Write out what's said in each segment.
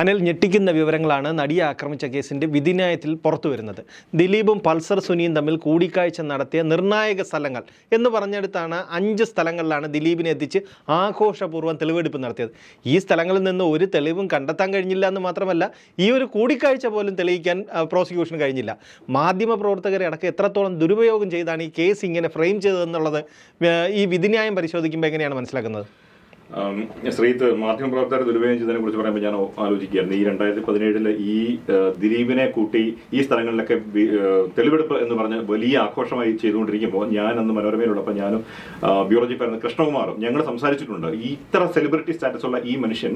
അനിൽ ഞെട്ടിക്കുന്ന വിവരങ്ങളാണ് നടിയെ ആക്രമിച്ച കേസിന്റെ വിധിന്യായത്തിൽ പുറത്തുവരുന്നത് ദിലീപും പൾസർ സുനിയും തമ്മിൽ കൂടിക്കാഴ്ച നടത്തിയ നിർണായക സ്ഥലങ്ങൾ എന്ന് പറഞ്ഞെടുത്താണ് അഞ്ച് സ്ഥലങ്ങളിലാണ് ദിലീപിനെ എത്തിച്ച് ആഘോഷപൂർവം തെളിവെടുപ്പ് നടത്തിയത്. ഈ സ്ഥലങ്ങളിൽ നിന്ന് ഒരു തെളിവും കണ്ടെത്താൻ കഴിഞ്ഞില്ല എന്ന് മാത്രമല്ല ഈ ഒരു കൂടിക്കാഴ്ച പോലും തെളിയിക്കാൻ പ്രോസിക്യൂഷന് കഴിഞ്ഞില്ല. മാധ്യമ പ്രവർത്തകരെ അടക്കം എത്രത്തോളം ദുരുപയോഗം ചെയ്താണ് ഈ കേസ് ഇങ്ങനെ ഫ്രെയിം ചെയ്തതെന്നുള്ളത് ഈ വിധിന്യായം പരിശോധിക്കുമ്പോൾ എങ്ങനെയാണ് മനസ്സിലാക്കുന്നത്? ശ്രീത്ത് ദുരുപയോഗം ചെയ്തതിനെ കുറിച്ച് പറയുമ്പോൾ ഞാൻ ആലോചിക്കുകയായിരുന്നു. ഈ രണ്ടായിരത്തി പതിനേഴിൽ ഈ ദിലീപിനെ കൂട്ടി ഈ സ്ഥലങ്ങളിലൊക്കെ തെളിവെടുപ്പ് എന്ന് പറഞ്ഞ് വലിയ ആഘോഷമായി ചെയ്തുകൊണ്ടിരിക്കുമ്പോൾ ഞാൻ അന്ന് മനോരമയിലുള്ളപ്പോൾ ഞാനും ബ്യൂറോജി ബ്യൂറോ ചീഫ് കൃഷ്ണകുമാറും ഞങ്ങൾ സംസാരിച്ചിട്ടുണ്ട്. ഈ ഇത്ര സെലിബ്രിറ്റി സ്റ്റാറ്റസ് ഉള്ള ഈ മനുഷ്യൻ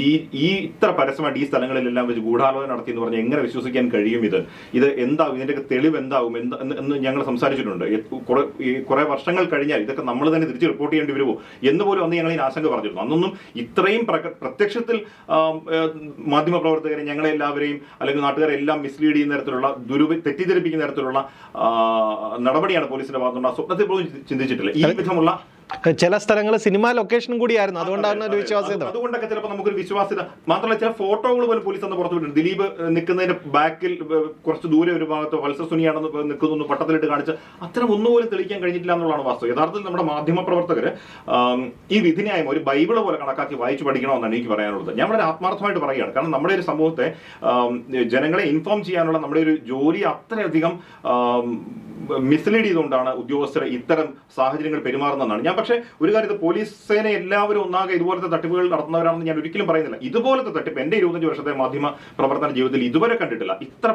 ഈ ഈ ഇത്ര പരസ്യമായിട്ട് ഈ സ്ഥലങ്ങളിലെല്ലാം വെച്ച് ഗൂഢാലോചന നടത്തി എന്ന് പറഞ്ഞാൽ എങ്ങനെ വിശ്വസിക്കാൻ കഴിയും ഇത്? ഇത് എന്താവും? ഇതിന്റെയൊക്കെ തെളിവ് എന്താവും? എന്താ എന്ന് ഞങ്ങൾ സംസാരിച്ചിട്ടുണ്ട്. കുറെ വർഷങ്ങൾ കഴിഞ്ഞാൽ ഇതൊക്കെ നമ്മൾ തന്നെ തിരിച്ച് റിപ്പോർട്ട് ചെയ്യേണ്ടി വരുമോ? എന്ന് പോലും അന്ന് ഞങ്ങൾ ആശങ്ക പറഞ്ഞിരുന്നു. അന്നൊന്നും ഇത്രയും പ്രത്യക്ഷത്തിൽ മാധ്യമ പ്രവർത്തകരെ മാധ്യമപ്രവർത്തകരെ ഞങ്ങളെ എല്ലാവരെയും അല്ലെങ്കിൽ നാട്ടുകാരെ എല്ലാം മിസ്ലീഡ് ചെയ്യുന്ന തരത്തിലുള്ള ദുരുപ തെറ്റിദ്ധരിപ്പിക്കുന്ന തരത്തിലുള്ള നടപടിയാണ് പോലീസിന്റെ ഭാഗത്തുണ്ട് ആ സ്വപ്നത്തിൽ പോലും ചിന്തിച്ചിട്ടില്ല. ഈ വിധമുള്ള ചില സ്ഥലങ്ങൾ സിനിമാ ലൊക്കേഷനും കൂടിയായിരുന്നു. അതുകൊണ്ടാണ് ഒരു വിശ്വാസ്യത. അത്. അതുകൊണ്ടൊക്കെ ചിലപ്പോൾ നമുക്കൊരു വിശ്വാസ്യത. മാത്രമല്ല ചില ഫോട്ടോകൾ പോലും പോലീസ് അന്ന് പുറത്തു വിട്ടു ദിലീപ് നിൽക്കുന്നതിന്റെ ബാക്കിൽ കുറച്ച് ദൂരെ ഒരു ഭാഗത്ത് വത്സ സുനിയാണെന്ന് നിൽക്കുന്നു പട്ടത്തിലിട്ട് കാണിച്ച് അത്തരം ഒന്നുപോലും തെളിയിക്കാൻ കഴിഞ്ഞിട്ടില്ല എന്നുള്ളതാണ് വാസ്തവം. യഥാർത്ഥത്തിൽ നമ്മുടെ മാധ്യമ പ്രവർത്തകര് ഈ വിധിന്യായം ഒരു ബൈബിൾ പോലെ കണക്കാക്കി വായിച്ചു പഠിക്കണമെന്നാണ് എനിക്ക് പറയാനുള്ളത്. ഞാൻ വളരെ ആത്മാർത്ഥമായിട്ട് പറയുകയാണ്. കാരണം നമ്മുടെ ഒരു സമൂഹത്തെ ജനങ്ങളെ ഇൻഫോം ചെയ്യാനുള്ള നമ്മുടെ ഒരു ജോലി അത്രയധികം മിസ്ലീഡ് ചെയ്തുകൊണ്ടാണ് ഉദ്യോഗസ്ഥർ ഇത്തരം സാഹചര്യങ്ങൾ പെരുമാറുന്നതെന്നാണ്. ഞാൻ പക്ഷേ ഒരു കാര്യത്തിൽ പോലീസ് സേന എല്ലാവരും ഒന്നാകെ ഇതുപോലത്തെ തട്ടിപ്പുകൾ നടത്തുന്നവരാണെന്ന് ഞാൻ ഒരിക്കലും പറയുന്നില്ല. ഇതുപോലത്തെ തട്ടിപ്പ് എന്റെ ഇരുപത്തഞ്ച് വർഷത്തെ മാധ്യമ പ്രവർത്തന ജീവിതത്തിൽ ഇതുവരെ കണ്ടിട്ടില്ല. ഇത്ര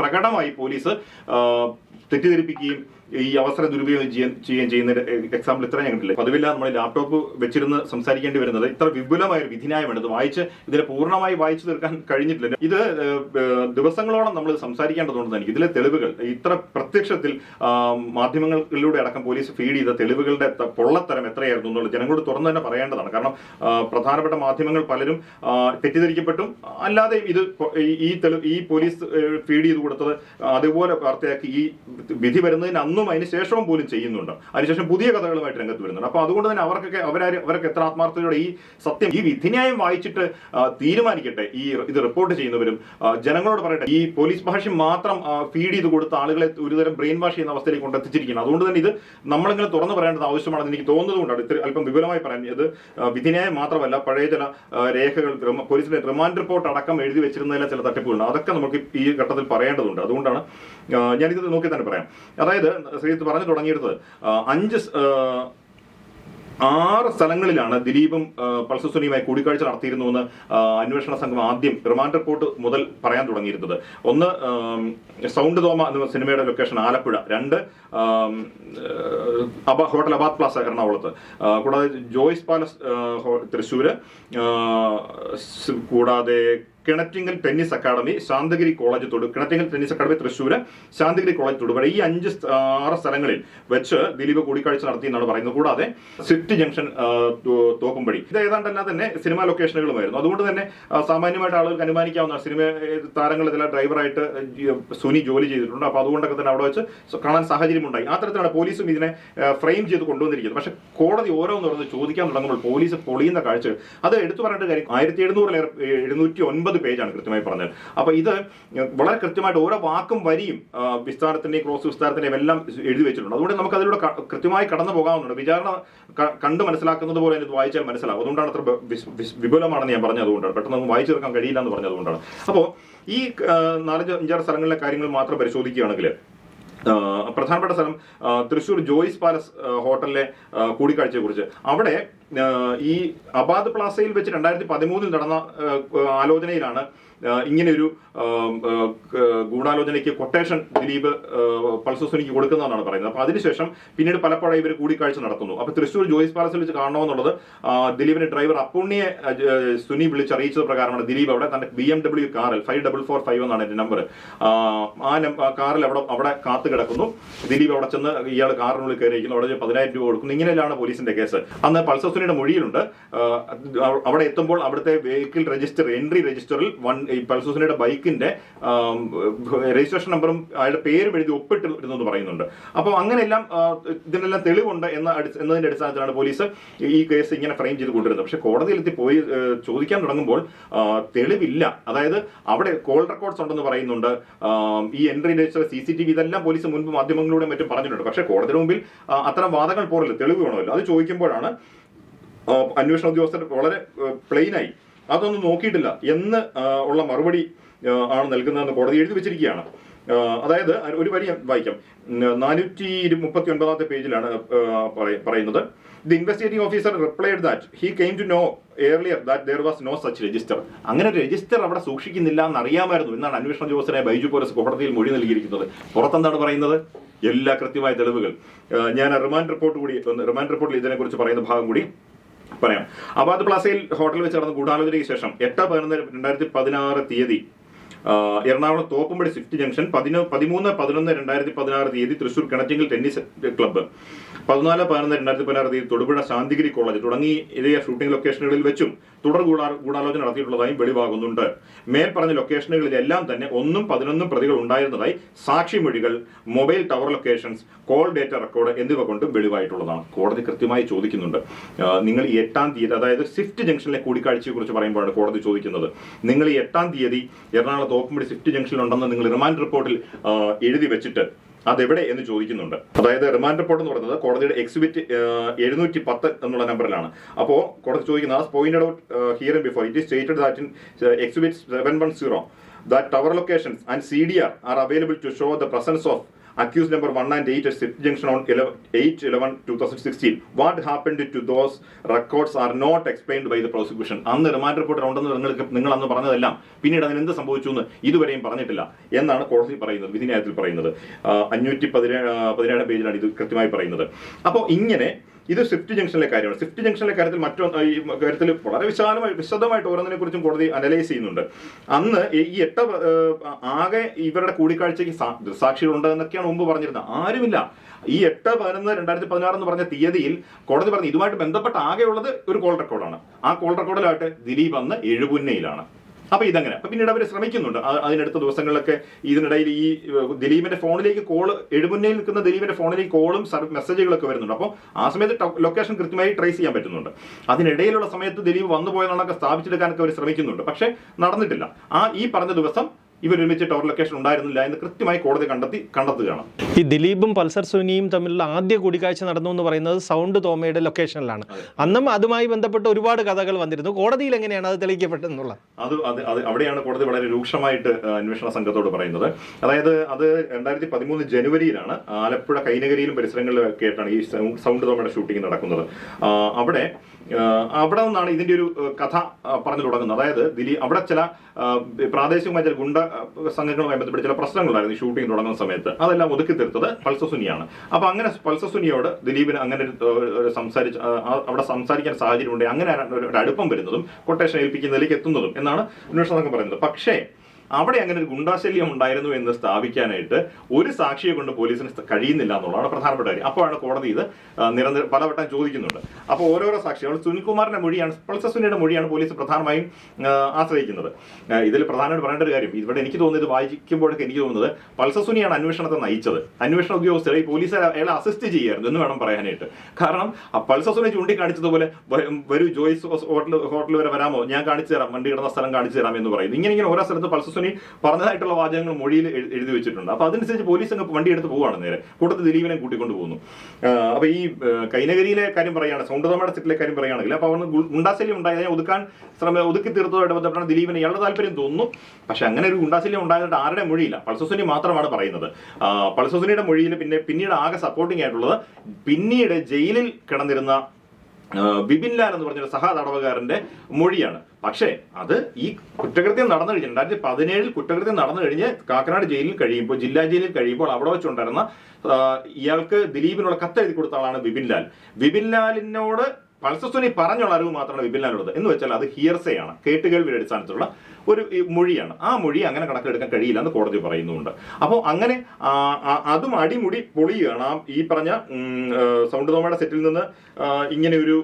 പ്രകടമായി പോലീസ് തെറ്റിദ്ധരിപ്പിക്കുകയും ഈ അവസരം ദുരുപയോഗം ചെയ്യുകയും ചെയ്യുന്ന എക്സാമ്പിൾ ഇത്ര ഞാൻ കണ്ടില്ല പതിവില്ല നമ്മൾ ലാപ്ടോപ്പ് വെച്ചിരുന്ന് സംസാരിക്കേണ്ടി വരുന്നത് ഇത്ര വിപുലമായ ഒരു വിധിന്യായമാണ്. ഇത് വായിച്ച് ഇതിനെ പൂർണമായി വായിച്ചു തീർക്കാൻ കഴിഞ്ഞിട്ടില്ല. ഇത് ദിവസങ്ങളോളം നമ്മൾ സംസാരിക്കേണ്ടതുണ്ട് തന്നെ. ഇതിലെ തെളിവുകൾ ഇത്ര പ്രത്യക്ഷത്തിൽ മാധ്യമങ്ങളിലൂടെ അടക്കം പോലീസ് ഫീഡ് ചെയ്ത തെളിവുകളുടെ പൊള്ളത്തരം എത്രയായിരുന്നു എന്നുള്ളത് ജനങ്ങളോട് തുറന്നു തന്നെ പറയേണ്ടതാണ്. കാരണം പ്രധാനപ്പെട്ട മാധ്യമങ്ങൾ പലരും തെറ്റിദ്ധരിക്കപ്പെട്ടും അല്ലാതെ ഇത് ഈ തെളിവ് ഈ പോലീസ് ഫീഡ് ചെയ്ത് കൊടുത്തത് അതുപോലെ വാർത്തയാക്കി ഈ വിധി വരുന്നതിന് അന്നും അതിന് ശേഷവും പോലും ചെയ്യുന്നുണ്ട്. അതിനുശേഷം പുതിയ കഥകളുമായിട്ട് രംഗത്ത് വരുന്നുണ്ട്. അപ്പൊ അതുകൊണ്ട് തന്നെ അവർക്കൊക്കെ അവരാര് അവരൊക്കെ എത്ര ആത്മാർത്ഥതയോടെ ഈ സത്യം ഈ വിധിന്യായം വായിച്ചിട്ട് തീരുമാനിക്കട്ടെ ഈ ഇത് റിപ്പോർട്ട് ചെയ്യുന്നവരും ജനങ്ങളോട് പറയട്ടെ ഈ പോലീസ് ഭാഷ മാത്രം ഫീഡ് ചെയ്ത് കൊടുത്ത ആളുകളെ ഒരുതരം ബ്രെയിൻ വാഷ് ചെയ്യുന്ന അവസ്ഥയിലേക്ക് കൊണ്ടെത്തിച്ചിരിക്കുന്നത് അതുകൊണ്ട് തന്നെ ഇത് നമ്മളിങ്ങനെ തുറന്നു പറയേണ്ടത് ആവശ്യമാണെന്ന് എനിക്ക് തോന്നുന്നതുകൊണ്ടാണ് ഇത്ര അല്പം വിപുലമായി ആ, വിധിന്യായം മാത്രമല്ല പഴയ ചില രേഖകൾ പോലീസിന്റെ റിമാൻഡ് റിപ്പോർട്ട് അടക്കം എഴുതി വെച്ചിരുന്നതിലെ ചില തട്ടിപ്പുകളുണ്ട്. അതൊക്കെ നമുക്ക് ഈ ഘട്ടത്തിൽ പറയേണ്ടതുണ്ട്. അതുകൊണ്ടാണ് ഞാനിത് നോക്കി തന്നെ പറയാം. അതായത് ശ്രീത്ത് പറഞ്ഞു തുടങ്ങിയിരുന്നത്. അഞ്ച് ആറ് സ്ഥലങ്ങളിലാണ് ദിലീപും പൾസർ സുനിയുമായി കൂടിക്കാഴ്ച നടത്തിയിരുന്നുവെന്ന് അന്വേഷണ സംഘം ആദ്യം റിമാൻഡ് റിപ്പോർട്ട് മുതൽ പറയാൻ തുടങ്ങിയിരുന്നത്. ഒന്ന് സൗണ്ട് തോമ എന്ന സിനിമയുടെ ലൊക്കേഷൻ ആലപ്പുഴ. രണ്ട് അബ ഹോട്ടൽ അബാദ് പ്ലാസ എറണാകുളത്ത്. കൂടാതെ ജോയ്സ് പാലസ് തൃശ്ശൂർ കൂടാതെ Kinattingal tennis academy Santhagiri college തൊടു Kinattingal tennis academy Thrissur Santhagiri college Thodupuzha. ഈ അഞ്ച് ആറ് സ്ഥലങ്ങളിൽ വെച്ച് ദിലീപ് കൂടിക്കാഴ്ച നടത്തി എന്നാണ് പറയുന്നത്. കൂടാതെ സിറ്റി ജംഗ്ഷൻ തോക്കുംപടി. ഇത് ഏതാണ്ട് എല്ലാം തന്നെ സിനിമാ ലൊക്കേഷനുകളുമായിരുന്നു. അതുകൊണ്ട് തന്നെ സാമാന്യമായിട്ട് ആളുകൾക്ക് അനുമാനിക്കാവുന്ന സിനിമ താരങ്ങൾ ഇതിലെ ഡ്രൈവറായിട്ട് സുനി ജോലി ചെയ്തിട്ടുണ്ട്. അപ്പൊ അതുകൊണ്ടൊക്കെ തന്നെ അവിടെ വെച്ച് കാണാൻ സാഹചര്യം ഉണ്ടായി ആ തരത്തിലാണ് പോലീസും ഇതിനെ ഫ്രെയിം ചെയ്ത് കൊണ്ടുവന്നിരിക്കുന്നത്. പക്ഷെ കോടതി ഓരോന്നോരോന്ന് ചോദിക്കാൻ തുടങ്ങുമ്പോൾ പോലീസ് പൊളിയുന്ന കാഴ്ച അത് എടുത്തു പറഞ്ഞിട്ട് കാര്യം ആയിരത്തി എഴുന്നൂറിലേറെ എഴുന്നൂറ്റി ഒൻപത് പേജാണ് കൃത്യമായി പറഞ്ഞത്. അപ്പൊ ഇത് വളരെ കൃത്യമായിട്ട് ഓരോ വാക്കും വരിയും വിസ്താരത്തിന്റെയും ക്രോസ് വിസ്താരത്തിന്റെയും എല്ലാം എഴുതി വെച്ചിട്ടുണ്ട്. അതുകൊണ്ട് നമുക്ക് അതിലൂടെ കൃത്യമായി കടന്നു പോകാവുന്നുണ്ട് വിചാരണ കണ്ട് മനസ്സിലാക്കുന്നത് പോലെ ഇത് വായിച്ചാൽ മനസ്സിലാവും. അതുകൊണ്ടാണ് അത്ര വിപുലമാണെന്ന് ഞാൻ പറഞ്ഞത് അതുകൊണ്ടാണ്. പെട്ടെന്ന് നമുക്ക് വായിച്ചു തീർക്കാൻ കഴിയില്ല എന്ന് പറഞ്ഞതുകൊണ്ടാണ് അപ്പോൾ ഈ നാലഞ്ച് അഞ്ചാറ് സ്ഥലങ്ങളിലെ കാര്യങ്ങൾ മാത്രം പരിശോധിക്കുകയാണെങ്കിൽ പ്രധാനപ്പെട്ട സ്ഥലം തൃശ്ശൂർ ജോയിസ് പാലസ് ഹോട്ടലിലെ കൂടിക്കാഴ്ചയെക്കുറിച്ച്. കൂടിക്കാഴ്ചയെ കുറിച്ച് അവിടെ ഈ അബാദ് പ്ലാസയിൽ വെച്ച് രണ്ടായിരത്തി പതിമൂന്നിൽ നടന്ന ആലോചനയിലാണ് ഇങ്ങനെയൊരു ഗൂഢാലോചനയ്ക്ക് കൊട്ടേഷൻ ദിലീപ് ആ, സുനിക്ക് കൊടുക്കുന്നതെന്നാണ് പറയുന്നത്. അപ്പൊ അതിനുശേഷം പിന്നീട് പലപ്പോഴും ഇവർ കൂടിക്കാഴ്ച നടത്തുന്നു. അപ്പൊ തൃശ്ശൂർ ജോയിസ് പാലസിൽ വെച്ച് കാണണമെന്നുള്ളത് ദിലീപിന്റെ ഡ്രൈവർ അപ്പുണ്ണിയെ സുനി വിളിച്ചറിയിച്ചത് പ്രകാരമാണ്. ദിലീപ് അവിടെ തന്റെ ബി എം ഡബ്ല്യു കാറിൽ ഫൈവ് ഡബിൾ ഫോർ ഫൈവ് എന്നാണ് എന്റെ നമ്പർ ആ കാറിൽ അവിടെ അവിടെ കാത്തു കിടക്കുന്നു. ദിലീപ് അവിടെ ചെന്ന് ഇയാൾ കാറിനുള്ളിൽ കയറിയിരിക്കുന്നു. അവിടെ പതിനായിരം രൂപ കൊടുക്കുന്നു. ഇങ്ങനെയാണ് പോലീസിന്റെ കേസ്. അന്ന് പൾസർ പൾസസുനിയുടെ മൊഴിയിലുണ്ട്. അവിടെ എത്തുമ്പോൾ അവിടുത്തെ വെഹിക്കിൾ രജിസ്റ്റർ എൻട്രി രജിസ്റ്ററിൽ വൺ ഈ ബൈക്കിന്റെ രജിസ്ട്രേഷൻ നമ്പറും അയാളുടെ പേരും എഴുതി ഒപ്പിട്ടിരുന്നു എന്ന് പറയുന്നുണ്ട്. അപ്പോൾ അങ്ങനെയെല്ലാം ഇതിനെല്ലാം തെളിവുണ്ട് എന്ന എന്നതിന്റെ അടിസ്ഥാനത്തിലാണ് പോലീസ് ഈ കേസ് ഇങ്ങനെ ഫ്രെയിം ചെയ്ത് കൊണ്ടുവരുന്നത് പക്ഷേ കോടതിയിലെത്തി പോയി ചോദിക്കാൻ തുടങ്ങുമ്പോൾ തെളിവില്ല. അതായത് അവിടെ കോൾ റെക്കോർഡ്സ് ഉണ്ടെന്ന് പറയുന്നുണ്ട്. ഈ entry register C C T V ഇതെല്ലാം പോലീസ് മുൻപ് മാധ്യമങ്ങളിലൂടെ മറ്റും പറഞ്ഞിട്ടുണ്ട്. പക്ഷേ കോടതിയുടെ മുമ്പിൽ അത്തരം വാദങ്ങൾ പോരല്ലോ തെളിവ് വേണമല്ലോ. അത് ചോദിക്കുമ്പോഴാണ് അന്വേഷണ ഉദ്യോഗസ്ഥർ വളരെ പ്ലെയിനായി അതൊന്നും നോക്കിയിട്ടില്ല. എന്ന് ഉള്ള മറുപടി ആണ് നൽകുന്നതെന്ന് കോടതി എഴുതി വെച്ചിരിക്കുകയാണ്. അതായത് ഒരു വരി വായിക്കാം. നാനൂറ്റി മുപ്പത്തി ഒൻപതാമത്തെ പേജിലാണ് പറയുന്നത്. The investigating officer replied that he came to know earlier that there was no such register അങ്ങനെ ഒരു രജിസ്റ്റർ അവിടെ സൂക്ഷിക്കുന്നില്ല എന്ന് അറിയാമായിരുന്നു എന്നാണ് അന്വേഷണ ഉദ്യോഗസ്ഥനായ ബൈജു പോലീസ് കോടതിയിൽ മൊഴി നൽകിയിരിക്കുന്നത്. പുറത്തെന്താണ് പറയുന്നത്? എല്ലാ കൃത്യമായ തെളിവുകൾ. ഞാൻ റിമാൻഡ് റിപ്പോർട്ട് കൂടി റിമാൻഡ് റിപ്പോർട്ടിൽ ഇതിനെക്കുറിച്ച് പറയുന്ന ഭാഗം കൂടി പറയാം. അബാദ് പ്ലാസയിൽ ഹോട്ടലിൽ വെച്ച് നടന്ന ഗൂഢാലോചനയ്ക്ക് ശേഷം എട്ട് പതിനൊന്ന് രണ്ടായിരത്തി പതിനാറ് തീയതി എറണാകുളം തോപ്പുംപടി സ്വിഫ്റ്റ് ജംഗ്ഷൻ പതിനൊ പതിമൂന്ന് പതിനൊന്ന് രണ്ടായിരത്തി പതിനാറ് തീയതി തൃശൂർ കിണറ്റിങ്കിൽ ടെന്നീസ് ക്ലബ്ബ്. പതിനാല് പതിനൊന്ന് രണ്ടായിരത്തി പതിനാറ് തീയതി തൊടുപുഴ ശാന്തിഗിരി കോളേജ് തുടങ്ങി ഇതേ ഷൂട്ടിംഗ് ലൊക്കേഷനുകളിൽ വെച്ചും തുടർ ഗൂഢാ ഗൂഢാലോചന നടത്തിയിട്ടുള്ളതായും വെളിവാകുന്നുണ്ട്. മേൽപ്പറഞ്ഞ പറഞ്ഞ ലൊക്കേഷനുകളിലെല്ലാം തന്നെ ഒന്നും പതിനൊന്നും പ്രതികൾ ഉണ്ടായിരുന്നതായി സാക്ഷിമൊഴികൾ mobile tower locations call data record എന്നിവ കൊണ്ടും വെളിവായിട്ടുള്ളതാണ്. കോടതി കൃത്യമായി ചോദിക്കുന്നുണ്ട്. നിങ്ങൾ ഈ എട്ടാം തീയതി അതായത് സിഫ്റ്റ് ജംഗ്ഷനിലെ കൂടിക്കാഴ്ചയെ കുറിച്ച് പറയുമ്പോഴാണ് കോടതി ചോദിക്കുന്നത്. നിങ്ങൾ ഈ എട്ടാം തീയതി എറണാകുളം തോപ്പുംപടി സിഫ്റ്റ് ജംഗ്ഷനിൽ ഉണ്ടെന്ന് നിങ്ങൾ റിമാൻഡ് റിപ്പോർട്ടിൽ എഴുതി വെച്ചിട്ട് അതെവിടെ എന്ന് ചോദിക്കുന്നുണ്ട്. അതായത് റിമാൻഡ് റിപ്പോർട്ട് എന്ന് പറയുന്നത് കോടതിയുടെ എക്സിബിറ്റ് എഴുന്നൂറ്റി പത്ത് എന്നുള്ള നമ്പറിലാണ്. അപ്പോൾ കോടതി ചോദിക്കുന്നത് point out here before it is stated that in uh, exhibit 710 that tower locations and CDR are available to show the presence of accused number 1 and 8 at Swift Junction on 11, 8 11 2016. What happened to those records are not explained by the prosecution അന്ന് remand report ഉണ്ടെന്ന് നിങ്ങൾക്ക് നിങ്ങൾ അന്ന് പറഞ്ഞതെല്ലാം പിന്നീട് അതിന് എന്ത് സംഭവിച്ചു എന്ന് ഇതുവരെയും പറഞ്ഞിട്ടില്ല എന്നാണ് കോടതി പറയുന്നത് വിധിന്യായത്തിൽ പറയുന്നത്. അഞ്ഞൂറ്റി പതിനേഴ് പതിനേഴാം പേജിലാണ് ഇത് കൃത്യമായി പറയുന്നത്. അപ്പോൾ ഇങ്ങനെ ഇത് സ്വിഫ്റ്റ് ജംഗ്ഷനിലെ കാര്യമാണ്. സ്വിഫ്റ്റ് ജംഗ്ഷനിലെ കാര്യത്തിൽ മറ്റൊന്ന് ഈ കാര്യത്തിൽ വളരെ വിശാലമായി വിശദമായിട്ട് ഓരോന്നിനെ കുറിച്ചും കോടതി അനലൈസ് ചെയ്യുന്നുണ്ട്. അന്ന് ഈ- എട്ട് ആകെ ഇവരുടെ കൂടിക്കാഴ്ചയ്ക്ക് സാക്ഷികളുണ്ട് എന്നൊക്കെയാണ് മുമ്പ് പറഞ്ഞിരുന്നത്. ആരുമില്ല. ഈ എട്ട് പതിനൊന്ന് രണ്ടായിരത്തി പതിനാറ് എന്ന് പറഞ്ഞ തീയതിയിൽ കോടതി പറഞ്ഞു ഇതുമായിട്ട് ബന്ധപ്പെട്ട ആകെയുള്ളത് ഒരു കോൾ റെക്കോർഡാണ്. ആ കോൾ റെക്കോർഡിലായിട്ട് ദിലീപ് അന്ന് എഴുപുന്നയിലാണ് അപ്പൊ ഇതങ്ങനെ. അപ്പൊ പിന്നീട് അവർ ശ്രമിക്കുന്നുണ്ട്. അതിനടുത്ത ദിവസങ്ങളിലൊക്കെ ഇതിനിടയിൽ ഈ ദിലീപിന്റെ ഫോണിലേക്ക് കോൾ എഴുമുന്നയിൽ നിൽക്കുന്ന ദിലീപിന്റെ ഫോണിലേക്ക് കോളും മെസ്സേജുകളൊക്കെ വരുന്നുണ്ട്. അപ്പോൾ ആ സമയത്ത് ലൊക്കേഷൻ കൃത്യമായി ട്രേസ് ചെയ്യാൻ പറ്റുന്നുണ്ട്. അതിനിടയിലുള്ള സമയത്ത് ദിലീപ് വന്നു പോയതാണൊക്കെ സ്ഥാപിച്ചെടുക്കാനൊക്കെ അവർ ശ്രമിക്കുന്നുണ്ട്. പക്ഷേ നടന്നിട്ടില്ല. ആ ഈ പറഞ്ഞ ദിവസം ഇവർ ഒരുമിച്ച് ടവർ ലൊക്കേഷൻ ഉണ്ടായിരുന്നില്ല എന്ന് കൃത്യമായി കോടതി കണ്ടെത്തി കണ്ടെത്തുകയാണ്. ഈ ദിലീപും പൾസർ സുനിയും തമ്മിലുള്ള ആദ്യ കൂടിക്കാഴ്ച നടന്നു എന്ന് പറയുന്നത് സൗണ്ട് തോമയുടെ ലൊക്കേഷനിലാണ് അന്നും അതുമായി ബന്ധപ്പെട്ട് ഒരുപാട് കഥകൾ വന്നിരുന്നു. കോടതിയിൽ എങ്ങനെയാണ് അത് തെളിയിക്കപ്പെട്ടെന്നുള്ളത് അത് അത് അത് അവിടെയാണ് കോടതി വളരെ രൂക്ഷമായിട്ട് അന്വേഷണ സംഘത്തോട് പറയുന്നത്. അതായത് അത് രണ്ടായിരത്തി പതിമൂന്ന് ജനുവരിയിലാണ് ആലപ്പുഴ കൈനകരിയിലും പരിസരങ്ങളിലും ഒക്കെ ആയിട്ടാണ് ഈ സൗണ്ട് തോമയുടെ ഷൂട്ടിംഗ് നടക്കുന്നത്. അവിടെ അവിടെ നിന്നാണ് ഇതിന്റെ ഒരു കഥ പറഞ്ഞു തുടങ്ങുന്നത്. അതായത് ദിലീപ് അവിടെ ചില പ്രാദേശികമായ ചില ഗുണ്ട സംഘങ്ങളുമായി ബന്ധപ്പെട്ട് ചില പ്രശ്നങ്ങളുണ്ടായിരുന്നു ഷൂട്ടിംഗ് തുടങ്ങുന്ന സമയത്ത്. അതെല്ലാം ഒതുക്കി തീർത്തത് പൾസസുനിയാണ്. അപ്പൊ അങ്ങനെ പൾസസുനിയോട് ദിലീപിന് അങ്ങനെ സംസാരിച്ച് അവിടെ സംസാരിക്കാൻ സാഹചര്യം ഉണ്ട് അങ്ങനെ ഒരു അടുപ്പം വരുന്നതും കൊട്ടേഷൻ ഏൽപ്പിക്കുന്നതിലേക്ക് എത്തുന്നതും എന്നാണ് അന്വേഷണ സംഘം പറയുന്നത്. പക്ഷേ അവിടെ അങ്ങനെ ഒരു ഗുണ്ടാശല്യം ഉണ്ടായിരുന്നു എന്ന് സ്ഥാപിക്കാനായിട്ട് ഒരു സാക്ഷിയെ കൊണ്ട് പോലീസിന് കഴിയുന്നില്ല എന്നുള്ളതാണ് പ്രധാനപ്പെട്ട കാര്യം. അപ്പോഴാണ് കോടതി ഇത് നിരന്തരം പലവട്ടം ചോദിക്കുന്നുണ്ട്. അപ്പോൾ ഓരോരോ സാക്ഷികൾ സുനിൽകുമാറിന്റെ മൊഴിയാണ് പൾസസുനിയുടെ മൊഴിയാണ് പോലീസ് പ്രധാനമായും ആശ്രയിക്കുന്നത്. ഇതിൽ പ്രധാനമായിട്ട് പറയേണ്ട ഒരു കാര്യം ഇവിടെ എനിക്ക് തോന്നുന്നത് വായിക്കുമ്പോഴൊക്കെ എനിക്ക് തോന്നുന്നത് പൾസസുനിയാണ് അന്വേഷണത്തെ നയിച്ചത്. അന്വേഷണ ഉദ്യോഗസ്ഥർ ഈ പോലീസ് അയാളെ അസിസ്റ്റ് ചെയ്യായിരുന്നു എന്ന് വേണം പറയാനായിട്ട്. കാരണം ആ പൾസർ സുനി ചൂണ്ടിക്കാണിച്ചതുപോലെ വരൂ ജോയ്സ് ഹോട്ടൽ ഹോട്ടൽ വരെ വരാമോ? ഞാൻ കാണിച്ചു തരാം വണ്ടി കിടന്ന സ്ഥലം കാണിച്ചു തരാം എന്ന് പറയുന്നു. ഇങ്ങനെ ഇങ്ങനെ ഓരോ സ്ഥലത്ത് പൾസർ സുനി പറഞ്ഞതായിട്ടുള്ള വാചകങ്ങൾ മൊഴിയിൽ എഴുതി വെച്ചിട്ടുണ്ട്. അപ്പൊ അതനുസരിച്ച് പോലീസ് അങ്ങ് വണ്ടി എടുത്ത് പോവുകയാണ് നേരെ. കൂട്ടത്തിൽ ദിലീപിനെ കൂട്ടിക്കൊണ്ട് പോകുന്നു. അപ്പോൾ അപ്പൊ ഈ കൈനഗരിയിലെ കാര്യം പറയുകയാണ് സൗണ്ടതമയുടെ സെറ്റിലെ കാര്യം പറയുകയാണെങ്കിൽ അപ്പൊ അവിടെ ഗുണ്ടാശല്യം ഉണ്ടായി. അതിനെ ഒതുക്കാൻ ശ്രമം ഒതുക്കി തീർത്തതുമായിട്ട് ബന്ധപ്പെട്ടാണ് ദിലീപിന് ഇയാളുടെ താല്പര്യം തോന്നുന്നു. പക്ഷെ അങ്ങനെ ഒരു ഗുണ്ടാശല്യം ഉണ്ടായതായിട്ട് ആരുടെ മൊഴിയില്ല. പൾസസുനി മാത്രമാണ് പറയുന്നത്. പൾസസുനിയുടെ മൊഴിയിൽ പിന്നെ പിന്നീട് ആകെ സപ്പോർട്ടിംഗ് ആയിട്ടുള്ളത് പിന്നീട് ജയിലിൽ കിടന്നിരുന്ന ആ, ലാൽ എന്ന് പറഞ്ഞൊരു സഹ തടവുകാരന്റെ മൊഴിയാണ്. പക്ഷേ അത് ഈ കുറ്റകൃത്യം നടന്നു കഴിഞ്ഞ് രണ്ടായിരത്തി പതിനേഴിൽ കുറ്റകൃത്യം നടന്നു കഴിഞ്ഞ് കാക്കനാട് ജയിലിൽ കഴിയുമ്പോൾ ജില്ലാ ജയിലിൽ കഴിയുമ്പോൾ അവിടെ വെച്ചുണ്ടായിരുന്ന ഇയാൾക്ക് ദിലീപിനുള്ള കത്തെഴുതി കൊടുത്ത ആളാണ് ബിബിൻ ലാൽ. ബിബിൻ ലാലിനോട് പൾസസ്വനി പറഞ്ഞുള്ള അറിവ് മാത്രമാണ് വിപിനിലുള്ളത് എന്ന് വെച്ചാൽ അത് ഹിയർസേ ആണ് കേട്ടുകേൾവിയുടെ അടിസ്ഥാനത്തിലുള്ള ഒരു മൊഴിയാണ്. ആ മൊഴി അങ്ങനെ കണക്കെടുക്കാൻ കഴിയില്ല എന്ന് കോടതി പറയുന്നുണ്ട്. അപ്പോൾ അങ്ങനെ അതും അടിമുടി പൊളിയുകയാണ് ആ ഈ പറഞ്ഞ സൗണ്ട് തോമയുടെ സെറ്റിൽ നിന്ന് ഇങ്ങനെ ഒരു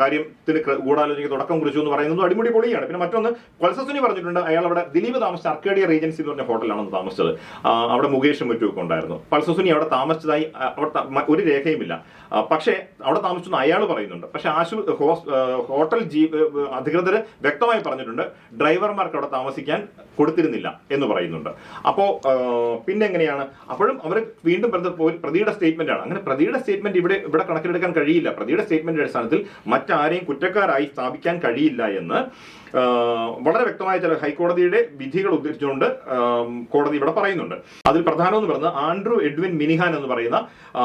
കാര്യത്തിന് ഗൂഢാലോചനയ്ക്ക് തുടക്കം കുറിച്ചു എന്ന് പറയുന്നത് അടിമുടി പൊളിയാണ്. പിന്നെ മറ്റൊന്ന് കൊൽസസുനി പറഞ്ഞിട്ടുണ്ട് അയാൾ അവിടെ ദിലീപ് താമസിച്ച അർക്കേഡിയ റേജൻസി എന്ന് പറഞ്ഞ ഹോട്ടലാണ് താമസിച്ചത്. അവിടെ മുകേഷും മറ്റുമൊക്കെ ഉണ്ടായിരുന്നു. പൾസസുനി അവിടെ താമസിച്ചതായി അവിടെ ഒരു രേഖയുമില്ല. പക്ഷേ അവിടെ താമസിച്ചെന്ന് അയാൾ പറയുന്നുണ്ട്. പക്ഷെ ആശു ഹോട്ടൽ ജീ അധികൃതർ വ്യക്തമായി പറഞ്ഞിട്ടുണ്ട് ഡ്രൈവർമാർക്ക് അവിടെ താമസിക്കാൻ കൊടുത്തിരുന്നില്ല എന്ന് പറയുന്നുണ്ട്. അപ്പോൾ പിന്നെ എങ്ങനെയാണ്? അപ്പോഴും അവർ വീണ്ടും പ്രതിയുടെ സ്റ്റേറ്റ്മെന്റ് ആണ് അങ്ങനെ പ്രതിയുടെ സ്റ്റേറ്റ്മെന്റ് ഇവിടെ ഇവിടെ കണക്കിലെടുക്കാൻ കഴിയില്ല. പ്രതിയുടെ സ്റ്റേറ്റ്മെന്റിന്റെ അടിസ്ഥാനത്തിൽ മറ്റാരെയും കുറ്റക്കാരായി സ്ഥാപിക്കാൻ കഴിയില്ല എന്ന് വളരെ വ്യക്തമായ ചില ഹൈക്കോടതിയുടെ വിധികൾ ഉദ്ധരിച്ചുകൊണ്ട് കോടതി ഇവിടെ പറയുന്നുണ്ട്. അതിൽ പ്രധാനമെന്ന് പറയുന്നത് ആൻഡ്രൂ എഡ്വിൻ മിനിഹാൻ എന്ന് പറയുന്ന ആ,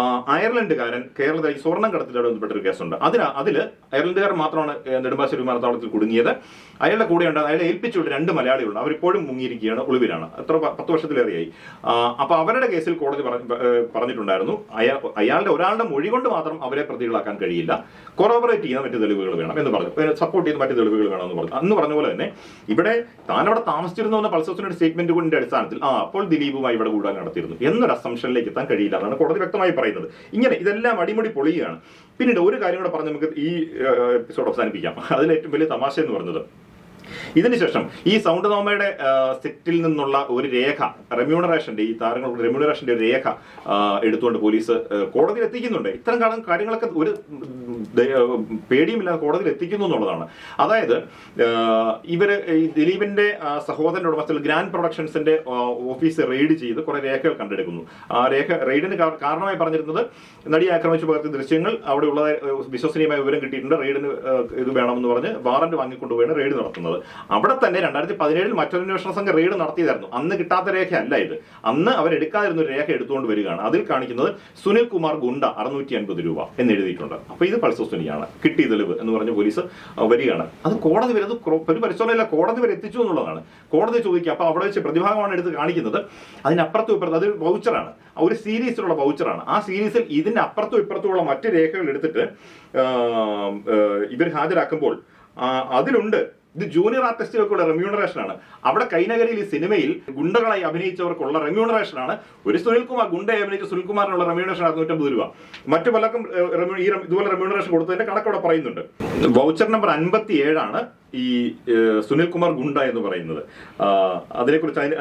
അയർലൻഡുകാരൻ ഈ സ്വർണം കടത്തിലോട് ബന്ധപ്പെട്ട ഒരു കേസുണ്ട്. അതിന് അതിൽ അയർലൻഡുകാർ മാത്രമാണ് നെടുമ്പാശ്ശേരി വിമാനത്താവളത്തിൽ കുടുങ്ങിയത്. അയാളുടെ കൂടെ ഉണ്ട് അയാളെ ഏൽപ്പിച്ചുകൊണ്ട് രണ്ട് മലയാളികളുണ്ട്. അവരിപ്പോഴും മുങ്ങിയിരിക്കുകയാണ് ഒളിവിലാണ്. എത്ര പത്ത് വർഷത്തിലേറെയായി. അപ്പോൾ അപ്പൊ അവരുടെ കേസിൽ കോടതി പറഞ്ഞിട്ടുണ്ടായിരുന്നു അയാൾ അയാളുടെ ഒരാളുടെ മൊഴി കൊണ്ട് മാത്രം അവരെ പ്രതികളാക്കാൻ കഴിയില്ല. കൊറോബറേറ്റ് ചെയ്യുന്ന മറ്റു തെളിവുകൾ വേണം എന്ന് പറഞ്ഞു. സപ്പോർട്ട് ചെയ്യുന്ന മറ്റു തെളിവുകൾ വേണം എന്ന് പറഞ്ഞു. അന്ന് പറഞ്ഞ പോലെ തന്നെ ഇവിടെ താൻ അവിടെ താമസിച്ചിരുന്നു എന്ന പൾസസിന്റെ സ്റ്റേറ്റ്മെന്റ് കൊണ്ട് അടിസ്ഥാനത്തിൽ ആ അപ്പോൾ ദിലീപുമായി ഇവിടെ കൂടാൻ നടത്തിയിരുന്നു. എന്നൊരു അസംഷനിലേക്ക് എത്താൻ കഴിയില്ല എന്നാണ് കോടതി വ്യക്തമായി പറയുന്നത്. ഇങ്ങനെ ഇതെല്ലാം അടിമുടി പൊളിയുകയാണ്. പിന്നീട് ഒരു കാര്യം കൂടെ പറഞ്ഞ് നമുക്ക് ഈ എപ്പിസോഡ് അവസാനിപ്പിക്കാം. അതിൽ ഏറ്റവും വലിയ തമാശ എന്ന് പറഞ്ഞത് ഇതിനുശേഷം ഈ സൗണ്ട് നോമയുടെ സെറ്റിൽ നിന്നുള്ള ഒരു രേഖ റെമ്യൂണറേഷന്റെ ഈ താരങ്ങളുടെ റെമ്യൂണറേഷന്റെ ഒരു രേഖ എടുത്തുകൊണ്ട് പോലീസ് കോടതിയിൽ എത്തിക്കുന്നുണ്ട്. ഇത്തരം കാലം കാര്യങ്ങളൊക്കെ ഒരു പേടിയുമില്ലാതെ കോടതിയിൽ എത്തിക്കുന്നു എന്നുള്ളതാണ്. അതായത് ഇവർ ഈ ദിലീപിന്റെ സഹോദരന്റെ ഉടമസ്ഥയിൽ ഗ്രാൻഡ് പ്രൊഡക്ഷൻസിന്റെ ഓഫീസ് റെയ്ഡ് ചെയ്ത് കുറെ രേഖകൾ കണ്ടെടുക്കുന്നു. ആ രേഖ റെയ്ഡിന് കാരണമായി പറഞ്ഞിരുന്നത് നടിയെ ആക്രമിച്ചു പകർത്തിയ ദൃശ്യങ്ങൾ അവിടെയുള്ള വിശ്വസനീയമായ വിവരം കിട്ടിയിട്ടുണ്ട്. റെയ്ഡിന് ഇത് വേണമെന്ന് പറഞ്ഞ് വാറന്റ് വാങ്ങിക്കൊണ്ടുപോയാണ് റെയ്ഡ് നടത്തുന്നത്. അവിടെ തന്നെ രണ്ടായിരത്തി പതിനേഴിൽ മറ്റൊരു അന്വേഷണ സംഘം റെയ്ഡ് നടത്തിയതായിരുന്നു. അന്ന് കിട്ടാത്ത രേഖ അല്ല ഇത്. അന്ന് അവരെടുക്കാതിരുന്ന ഒരു രേഖ എടുത്തുകൊണ്ട് വരികയാണ്. അതിൽ കാണിക്കുന്നത് സുനിൽ കുമാർ ഗുണ്ട അറുന്നൂറ്റി അൻപത് രൂപ എന്ന് എഴുതിയിട്ടുണ്ട്. അപ്പൊ ഇത് പൾസസുനിയാണ് കിട്ടി തെളിവ് എന്ന് പറഞ്ഞ പോലീസ് വരികയാണ്. അത് കോടതി വരെ അത് ഒരു പരിശോധനയില്ല കോടതി വരെ എത്തിച്ചു എന്നുള്ളതാണ്. കോടതി ചോദിക്കുക. അപ്പൊ അവിടെ വെച്ച് പ്രതിഭാഗമാണ് എടുത്ത് കാണിക്കുന്നത്. അതിനപ്പുറത്തും ഇപ്പുറത്ത് അതൊരു വൗച്ചറാണ്. ഒരു സീരീസിലുള്ള വൗച്ചറാണ്. ആ സീരീസിൽ ഇതിന്റെ അപ്പുറത്തും ഇപ്പുറത്തുമുള്ള മറ്റു രേഖകൾ എടുത്തിട്ട് ഇവർ ഹാജരാക്കുമ്പോൾ അതിലുണ്ട് ഇത് ജൂനിയർ ആർട്ടിസ്റ്റുകൾക്കുള്ള റെമ്യൂണറേഷൻ ആണ്. അവിടെ കൈനഗരിയിൽ ഈ സിനിമയിൽ ഗുണ്ടകളായി അഭിനയിച്ചവർക്കുള്ള റെമ്യൂണറേഷൻ ആണ്. ഒരു സുനിൽകുമാർ ഗുണ്ടയെ അഭിനയിച്ച സുനിൽകുമാറിനുള്ള റെമ്യൂണറേഷൻ അറുന്നൂറ്റമ്പത് രൂപ. മറ്റു പലർക്കും ഇതുപോലെ റെമ്യൂണറേഷൻ കൊടുത്തതിന്റെ കണക്കവിടെ പറയുന്നുണ്ട്. വൗച്ചർ നമ്പർ അൻപത്തി ഏഴാണ് ഈ സുനിൽ സുനിൽകുമാർ ഗുണ്ട എന്ന് പറയുന്നത്. അതിനെക്കുറിച്ച് അതിന്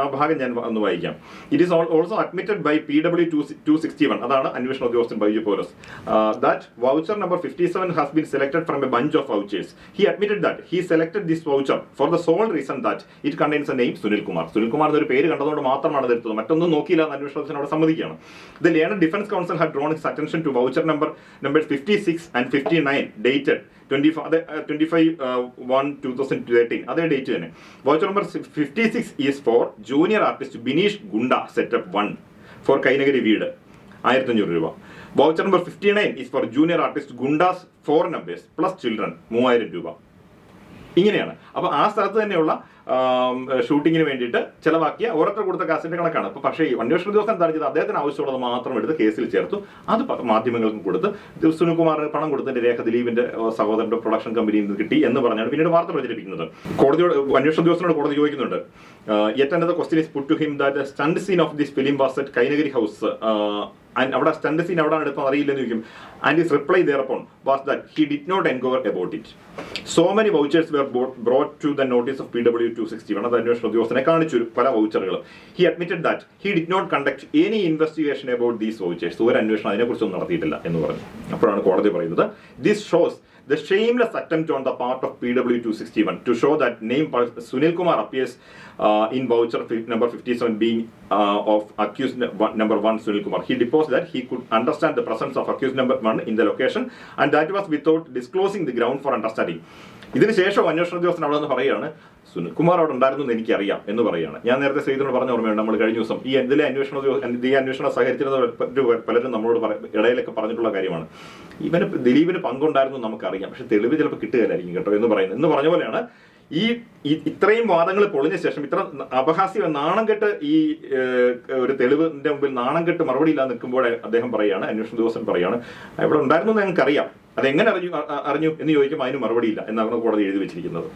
ആ ഭാഗം ഞാൻ ഒന്ന് വായിക്കാം. It is also admitted by P W two two sixty one അതാണ് അന്വേഷണ ഉദ്യോഗസ്ഥൻ Baiju Paulose. That voucher number fifty seven has been selected from a bunch of vouchers he admitted that he selected this voucher for the sole reason that it contains a name Sunil Kumar എന്നൊരു പേര് കണ്ടതുകൊണ്ട് മാത്രമാണ് എടുത്തത് മറ്റൊന്നും നോക്കിയില്ല എന്ന് ഉദ്യോഗസ്ഥൻ അവിടെ സമ്മതിക്കുകയാണ്. The learned defence counsel had drawn his attention to voucher number number fifty six and fifty nine dated twenty അതെ twenty five one two thousand thirteen അതേ ഡേറ്റ് തന്നെ. Voucher number fifty six is for junior artist Bineesh goonda setup one for Kainakary വീട് ആയിരത്തി അഞ്ഞൂറ് രൂപ. Voucher number fifty nine is for junior artist goondas for numbers plus children മൂവായിരം രൂപ. ഇങ്ങനെയാണ്. അപ്പോൾ ആ സ്ഥലത്ത് തന്നെയുള്ള ഷൂട്ടിങ്ങിന് വേണ്ടിയിട്ട് ചിലവാക്കിയ ഓരോരുത്തർ കൊടുത്ത കാസിന്റെ കണക്കാണ്. അപ്പൊ പക്ഷേ ഈ അന്വേഷണ ഉദ്യോഗസ്ഥൻ എന്താണ് അദ്ദേഹത്തിന് ആവശ്യമുള്ളത് മാത്രം എടുത്ത് കേസിൽ ചേർത്തു. അത് മാധ്യമങ്ങൾക്കും കൊടുത്ത്. സുനിൽകുമാറിന് പണം കൊടുത്തതിന്റെ രേഖ ദിലീപിന്റെ സഹോദരന്റെ പ്രൊഡക്ഷൻ കമ്പനിയിൽ നിന്ന് കിട്ടി എന്ന് പറഞ്ഞാണ് പിന്നീട് വാർത്ത പ്രചരിപ്പിക്കുന്നത്. കോടതിയോട് അന്വേഷണ ഉദ്യോഗസ്ഥനോട് കോടതി ചോദിക്കുന്നുണ്ട്. Yet another question is put to him that stunt scene of this film was at Kainakary house and അവിടെ സ്റ്റണ്ട് സീൻ അവിടെ എടുത്തത് അറിയില്ലെന്ന് ചോദിക്കും. And his reply thereupon was that he did not enquire about it so many vouchers were brought to the notice of P W two sixty one അത് അന്വേഷണ ഉദ്യോഗസ്ഥനെ കാണിച്ചു പല വൗച്ചറുകളും he admitted that he did not conduct any investigation about these vouchers ഒരു അന്വേഷണം അതിനെക്കുറിച്ചൊന്നും നടത്തിയിട്ടില്ല എന്ന് പറഞ്ഞു. അപ്പോഴാണ് കോടതി പറയുന്നത്. This shows the shameless attempt on the part of PW 261 to show that name Sunil Kumar appears uh, in voucher number 57 being uh, of accused number one Sunil Kumar. He deposed that he could understand the presence of accused number one in the location and that was without disclosing the ground for understanding. ഇതിന് ശേഷം അന്വേഷണ ഉദ്യോഗസ്ഥൻ അവിടെ നിന്ന് പറയുകയാണ് സുനിൽകുമാർ അവിടെ ഉണ്ടായിരുന്നു എന്ന് എനിക്കറിയാം എന്ന് പറയുകയാണ്. ഞാൻ നേരത്തെ ശ്രീധരനോട് പറഞ്ഞ ഓർമ്മയുണ്ട് നമ്മൾ കഴിഞ്ഞ ദിവസം ഈ ഇതിലെ അന്വേഷണ ഉദ്യോഗസ്ഥ ഈ അന്വേഷണം സഹകരിച്ചിരുന്ന പലരും നമ്മളോട് ഇടയിലൊക്കെ പറഞ്ഞിട്ടുള്ള കാര്യമാണ്. ഇവന് ദിലീപിന് പങ്കുണ്ടായിരുന്നു നമുക്കറിയാം പക്ഷെ തെളിവ് ചിലപ്പോൾ കിട്ടുകയില്ലായിരിക്കും കേട്ടോ എന്ന് പറയുന്നത്. എന്ന് പറഞ്ഞ പോലെയാണ് ഈ ഇത്രയും വാദങ്ങൾ പൊളിഞ്ഞ ശേഷം ഇത്ര അപഹാസ്യം നാണം കെട്ട് ഈ ഒരു തെളിവിന്റെ മുമ്പിൽ നാണം കെട്ട് മറുപടി ഇല്ലാതെ നിൽക്കുമ്പോഴേ അദ്ദേഹം പറയുകയാണ് അന്വേഷണ ഉദ്യോഗസ്ഥൻ പറയുകയാണ് ഇവിടെ ഉണ്ടായിരുന്നു എന്ന് ഞങ്ങൾക്ക് അറിയാം അതെങ്ങനെ അറിഞ്ഞു അറിഞ്ഞു എന്ന് ചോദിക്കുമ്പോൾ അതിന് മറുപടിയില്ല എന്നാണ് കോടതി എഴുതി വെച്ചിരിക്കുന്നത്.